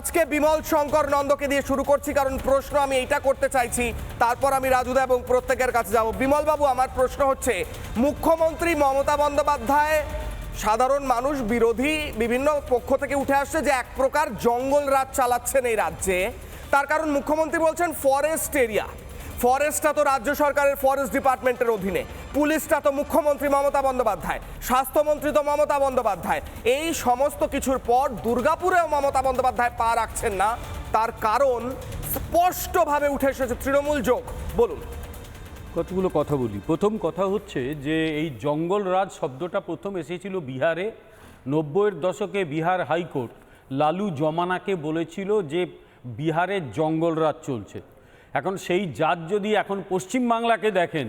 আজকে বিমল শঙ্কর নন্দকে দিয়ে শুরু করছি, কারণ প্রশ্ন আমি এইটা করতে চাইছি। তারপর আমি রাজুদা এবং প্রত্যেকের কাছে যাব। বিমল বাবু আমার প্রশ্ন হচ্ছে, মুখ্যমন্ত্রী মমতা বন্দ্যোপাধ্যায় সাধারণ মানুষ, বিরোধী বিভিন্ন পক্ষ থেকে উঠে আসছে যে এক প্রকার জঙ্গল রাজ চালাচ্ছেন এই রাজ্যে। তার কারণ মুখ্যমন্ত্রী বলছেন ফরেস্ট এরিয়া ফরেস্টটা তো রাজ্য সরকারের ফরেস্ট ডিপার্টমেন্টের অধীনে। পুলিশটা তো মুখ্যমন্ত্রী মমতা বন্দ্যোপাধ্যায়। স্বাস্থ্যমন্ত্রী তো মমতা বন্দ্যোপাধ্যায়। এই সমস্ত কিছুর পর দুর্গাপুরেও মমতা বন্দ্যোপাধ্যায় পা রাখছেন না। তার কারণ স্পষ্টভাবে উঠে এসেছে তৃণমূল যোগ। বলুন। কতগুলো কথা বলি। প্রথম কথা হচ্ছে যে এই জঙ্গল রাজ শব্দটা প্রথম এসেছিল বিহারে। নব্বইয়ের দশকে বিহার হাইকোর্ট লালু জমানাকে বলেছিল যে বিহারে জঙ্গল রাজ চলছে। এখন সেই জাত যদি এখন পশ্চিমবাংলাকে দেখেন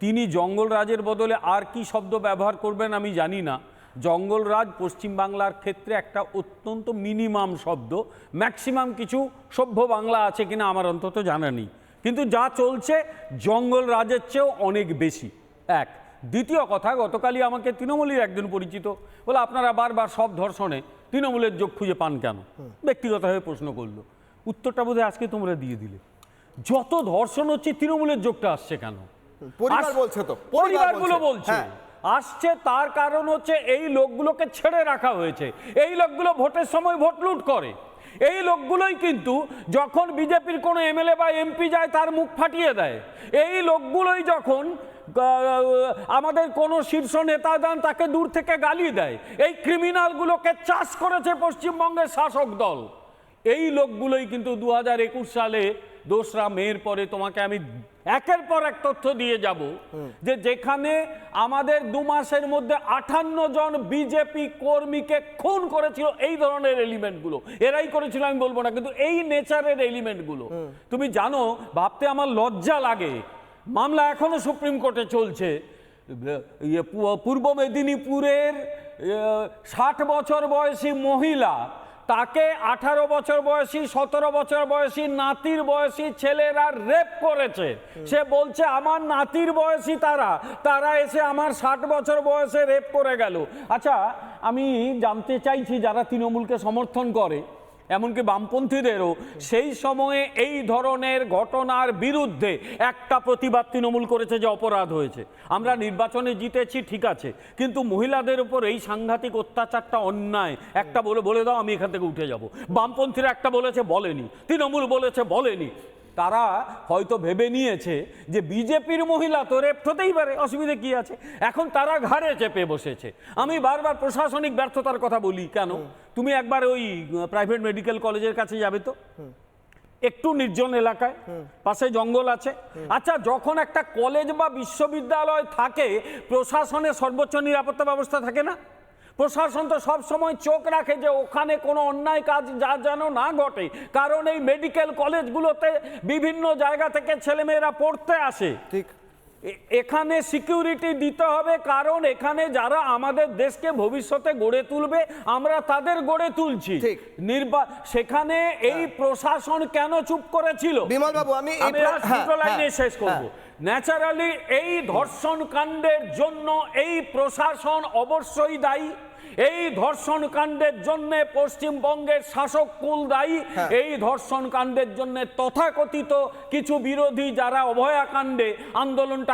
তিনি জঙ্গল রাজের বদলে আর কি শব্দ ব্যবহার করবেন আমি জানি না। জঙ্গল রাজ পশ্চিমবাংলার ক্ষেত্রে একটা অত্যন্ত মিনিমাম শব্দ ম্যাক্সিমাম কিছু সভ্য বাংলা আছে কিনা আমার অন্তত জানা নেই। কিন্তু যা চলছে জঙ্গল রাজের চেয়েও অনেক বেশি। এক দ্বিতীয় কথা গতকালই আমাকে তৃণমূলের একজন পরিচিত বলে আপনারা বারবার সব ধর্ষণে তৃণমূলের যোগ খুঁজে পান কেন? ব্যক্তিগতভাবে প্রশ্ন করল। উত্তরটা বোধহয় আজকে তোমরা দিয়ে দিলে। যত ধর্ষণ হচ্ছে তৃণমূলের যোগটা আসছে কেন? পরিবার বলছে তো, পরিবারগুলো বলছে। হ্যাঁ। আসছে তার কারণ হচ্ছে এই লোকগুলোকে ছেড়ে রাখা হয়েছে। এই লোকগুলো ভোটের সময় ভোট লুট করে। এই লোকগুলোই কিন্তু যখন বিজেপির কোনো এমএলএ বা এমপি যায় তার মুখ ফাটিয়ে দেয়। এই লোকগুলোই যখন আমাদের কোনো শীর্ষ নেতা দেন তাকে দূর থেকে গালি দেয়। এই ক্রিমিনালগুলোকে চাষ করেছে পশ্চিমবঙ্গের শাসক দল। এই লোকগুলোই কিন্তু দু হাজার একুশ সালে দোসরা মেয়ের পরে তোমাকে আমি একের পর এক তথ্য দিয়ে যাব যে যেখানে আমাদের দু মাসের মধ্যে আটান্ন জন বিজেপি কর্মীকে খুন করেছিল এই ধরনের এলিমেন্টগুলো। এরাই করেছিল আমি বলব না কিন্তু এই নেচারের এলিমেন্টগুলো। তুমি জানো ভাবতে আমার লজ্জা লাগে। মামলা এখনও সুপ্রিম কোর্টে চলছে। ইয়ে পূর্ব মেদিনীপুরের ষাট বছর বয়সী মহিলা তাকে আঠারো বছর বয়সী, সতেরো বছর বয়সী নাতির বয়সী ছেলেরা রেপ করেছে। সে বলছে, আমার নাতির বয়সী তারা তারা এসে আমার ষাট বছর বয়সে রেপ করে গেল। আচ্ছা আমি জানতে চাইছি যারা তৃণমূলকে সমর্থন করে এমনকি বামপন্থীদেরও সেই সময়ে এই ধরনের ঘটনার বিরুদ্ধে একটা প্রতিবাদ তৃণমূল করেছে যে অপরাধ হয়েছে। আমরা নির্বাচনে জিতেছি, ঠিক আছে। কিন্তু মহিলাদের উপর এই সাংঘাতিক অত্যাচারটা অন্যায়। একটা বলে বলে দাও, আমি এখান থেকে উঠে যাব। বামপন্থীরা একটা বলেছে, বলেনি। তৃণমূল বলেছে, বলেনি। তারা হয়তো ভেবে নিয়েছে যে বিজেপির মহিলা তো রেপ হতেই পারে অসুবিধে কি আছে? এখন তারা ঘাড়ে চেপে বসেছে। আমি বারবার প্রশাসনিক ব্যর্থতার কথা বলি কেন? তুমি একবার ওই প্রাইভেট মেডিকেল কলেজের কাছে যাবে তো? একটু নির্জন এলাকায় পাশে জঙ্গল আছে। আচ্ছা যখন একটা কলেজ বা বিশ্ববিদ্যালয় থাকে প্রশাসনের সর্বোচ্চ নিরাপত্তা ব্যবস্থা থাকে না? প্রশাসন তো সবসময় চোখ রাখে যে ওখানে কোনো অন্যায় কাজ যা যেন না ঘটে। কারণ এই মেডিকেল কলেজগুলোতে বিভিন্ন জায়গা থেকে ছেলেমেয়েরা পড়তে আসে। ঠিক। এখানে সিকিউরিটি দিতে হবে কারণ এখানে যারা আমাদের দেশকে ভবিষ্যতে গড়ে তুলবে আমরা তাদের গড়ে তুলছি। নির্বা সেখানে এই প্রশাসন কেন চুপ করেছিল বিমল বাবু, আমি হ্যাঁ, লাইনে হ্যাঁ, শেষ করব হ্যাঁ। ন্যাচারালি এই ধর্ষণ কাণ্ডের জন্য এই প্রশাসন অবশ্যই দায়ী এই ধর্ষণ কাণ্ডের জন্য পশ্চিমবঙ্গের শাসক কুল দায়ী হ্যাঁ। এই ধর্ষণ কাণ্ডের জন্য তথাকথিত কিছু বিরোধী যারা অভয়াকাণ্ডে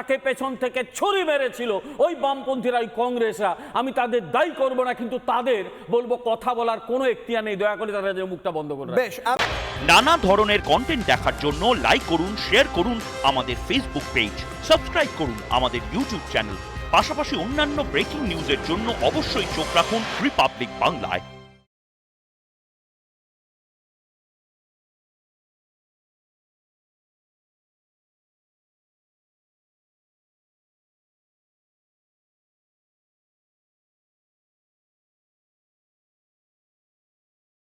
আন্দোলনটাকে পেছন থেকে ছুরি মেরেছিল। ওই বামপন্থীরা ওই কংগ্রেসরা। আমি তাদের দায়ী করব না কিন্তু তাদের বলব কথা বলার কোনো এখতিয়ার নেই। দয়া করে তারা যে মুখটা বন্ধ করে বেশ নানা ধরনের কন্টেন্ট দেখার জন্য লাইক করুন শেয়ার করুন আমাদের ফেসবুক পেজ সাবস্ক্রাইব করুন আমাদের ইউটিউব চ্যানেল পাশাপাশি অন্যান্য ব্রেকিং নিউজের জন্য অবশ্যই চোখ রাখুন রিপাবলিক বাংলায়